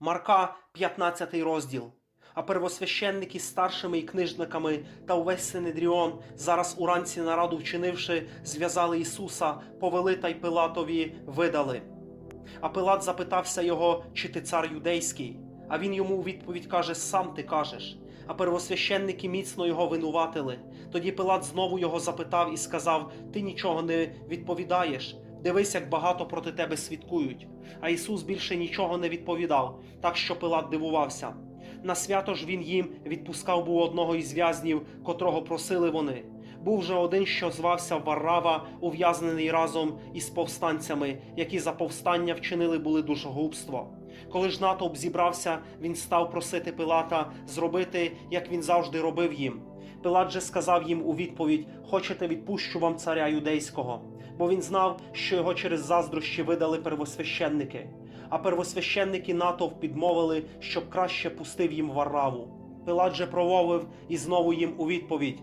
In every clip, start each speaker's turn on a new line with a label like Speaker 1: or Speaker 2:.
Speaker 1: Марка, 15 розділ. А первосвященники з старшими і книжниками та увесь Синедріон, зараз уранці нараду вчинивши, зв'язали Ісуса, повели та й Пилатові видали. А Пилат запитався його, чи ти цар юдейський. А він йому у відповідь каже: Сам ти кажеш. А первосвященники міцно його винуватили. Тоді Пилат знову його запитав і сказав: Ти нічого не відповідаєш. Дивись, як багато проти тебе свідкують. А Ісус більше нічого не відповідав, так що Пилат дивувався. На свято ж він їм відпускав був одного із в'язнів, котрого просили вони. Був же один, що звався Варрава, ув'язнений разом із повстанцями, які за повстання вчинили були душогубство. Коли ж натовп зібрався, він став просити Пилата зробити, як він завжди робив їм. Пилат же сказав їм у відповідь: Хочете, відпущу вам царя юдейського, бо він знав, що його через заздрощі видали первосвященники. А первосвященники натовп підмовили, щоб краще пустив їм Варраву. Пилат же прововив і знову їм у відповідь: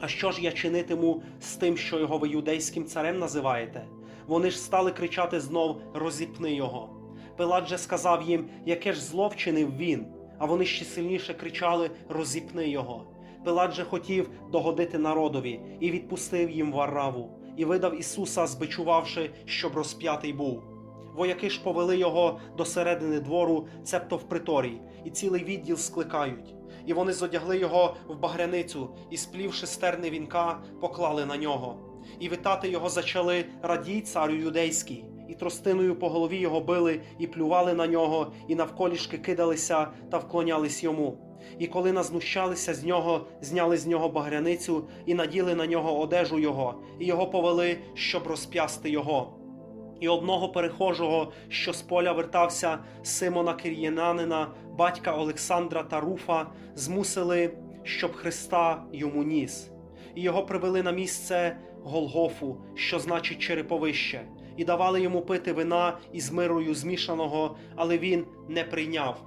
Speaker 1: А що ж я чинитиму з тим, що його ви юдейським царем називаєте? Вони ж стали кричати знов розіпни його. Пилат же сказав їм, яке ж зло вчинив він, а вони ще сильніше кричали розіпни його. Пилат же хотів догодити народові і відпустив їм Варраву, і видав Ісуса, збичувавши, щоб розп'ятий був. Вояки ж повели його до середини двору, цебто в приторій, і цілий відділ скликають. І вони зодягли його в багряницю і, сплівши стерни вінка, поклали на нього. І вітати його зачали радій царю юдейський, і тростиною по голові його били, і плювали на нього, і навколішки кидалися та вклонялись йому. І коли назнущалися з нього, зняли з нього багряницю і наділи на нього одежу його, і його повели, щоб розп'ясти його. І одного перехожого, що з поля вертався Симона Кир'єнанина, батька Олександра та Руфа, змусили, щоб Христа йому ніс. І його привели на місце Голгофу, що значить череповище, і давали йому пити вина із мирою змішаного, але він не прийняв.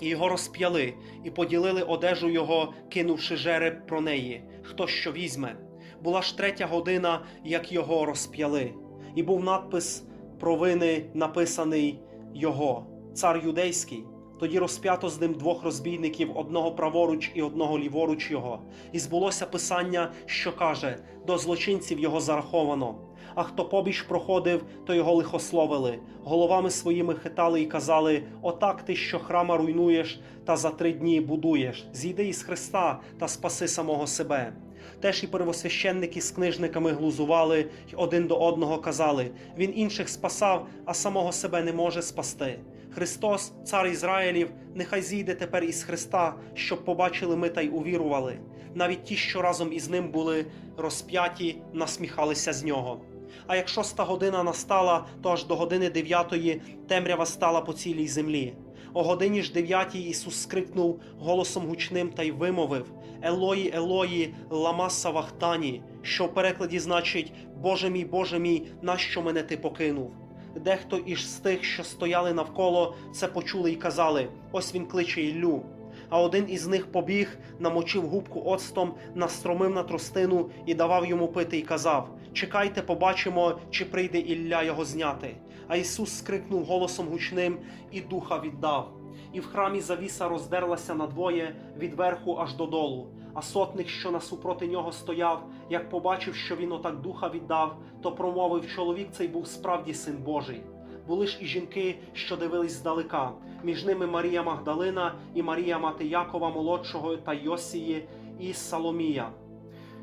Speaker 1: І його розп'яли, і поділили одежу його, кинувши жереб про неї, хто що візьме. Була ж третя година, як його розп'яли, і був надпис провини написаний його, цар юдейський. Тоді розп'ято з ним двох розбійників, одного праворуч і одного ліворуч його. І збулося писання, що каже: до злочинців його зараховано. А хто побіж проходив, то його лихословили, головами своїми хитали і казали: Отак ти, що храма руйнуєш, та за три дні будуєш. Зійди із Христа та спаси самого себе. Теж і первосвященники з книжниками глузували й один до одного казали: Він інших спасав, а самого себе не може спасти. Христос, цар Ізраїлів, нехай зійде тепер із Христа, щоб побачили ми та й увірували. Навіть ті, що разом із ним були розп'яті, насміхалися з нього. А як шоста година настала, то аж до години дев'ятої темрява стала по цілій землі. О годині ж дев'ятій Ісус скрикнув голосом гучним та й вимовив: Елої, Елої, лама савахтані, що в перекладі значить Боже мій, Боже мій, нащо мене ти покинув? Дехто із тих, що стояли навколо, це почули і казали: ось він кличе Іллю. А один із них побіг, намочив губку оцтом, настромив на тростину і давав йому пити, і казав: Чекайте, побачимо, чи прийде Ілля його зняти. А Ісус скрикнув голосом гучним і духа віддав. І в храмі завіса роздерлася надвоє від верху аж додолу. А сотник, що насупроти нього стояв, як побачив, що він отак духа віддав, то промовив чоловік цей був справді син Божий. Були ж і жінки, що дивились здалека, між ними Марія Магдалина і Марія мати Якова молодшого та Йосії і Саломія.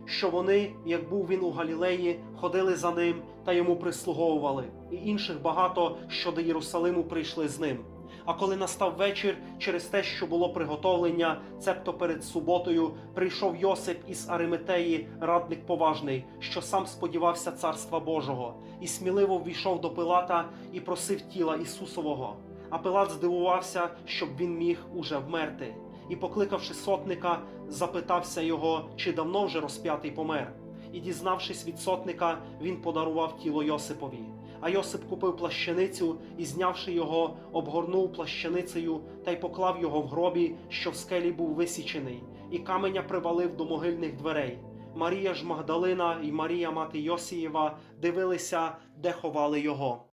Speaker 1: Що вони, як був він у Галілеї, ходили за ним та йому прислуговували, і інших багато, що до Єрусалиму прийшли з ним. А коли настав вечір, через те, що було приготовлення, цебто перед суботою, прийшов Йосип із Ариметеї, радник поважний, що сам сподівався царства Божого, і сміливо ввійшов до Пилата і просив тіла Ісусового. А Пилат здивувався, щоб він міг уже вмерти. І, покликавши сотника, запитався його, чи давно вже розп'ятий помер. І, дізнавшись від сотника, він подарував тіло Йосипові. А Йосип купив плащаницю і, знявши його, обгорнув плащаницею та й поклав його в гробі, що в скелі був висічений, і каменя привалив до могильних дверей. Марія ж Магдалина і Марія мати Йосієва дивилися, де ховали його.